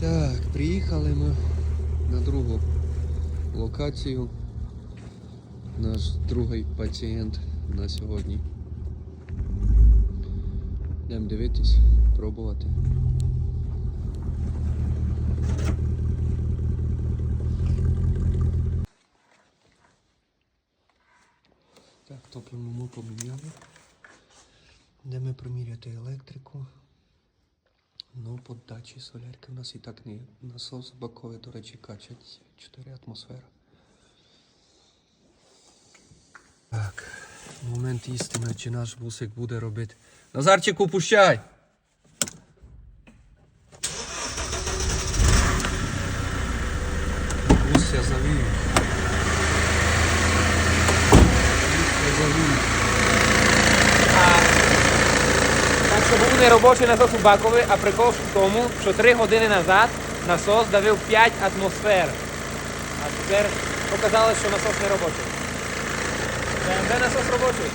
Так, приїхали ми на другу локацію. Наш другий пацієнт на сьогодні. Йдемо дивитись, пробувати. Так, топливну ми поміняли. Йдемо проміряти електрику. Ну, подачі солярки у нас і так не. Насос боковий, до речі, качать 4 атмосфери. Так, момент істини, чи наш бусик буде робити. Назарчику, пущай! Бус я завів. Бус я завів. Так що був неробочий насос у Бакові, а прикол в тому, що 3 години назад насос давив 5 атмосфер. А тепер показалось, що насос не робочий. Де, насос робочий?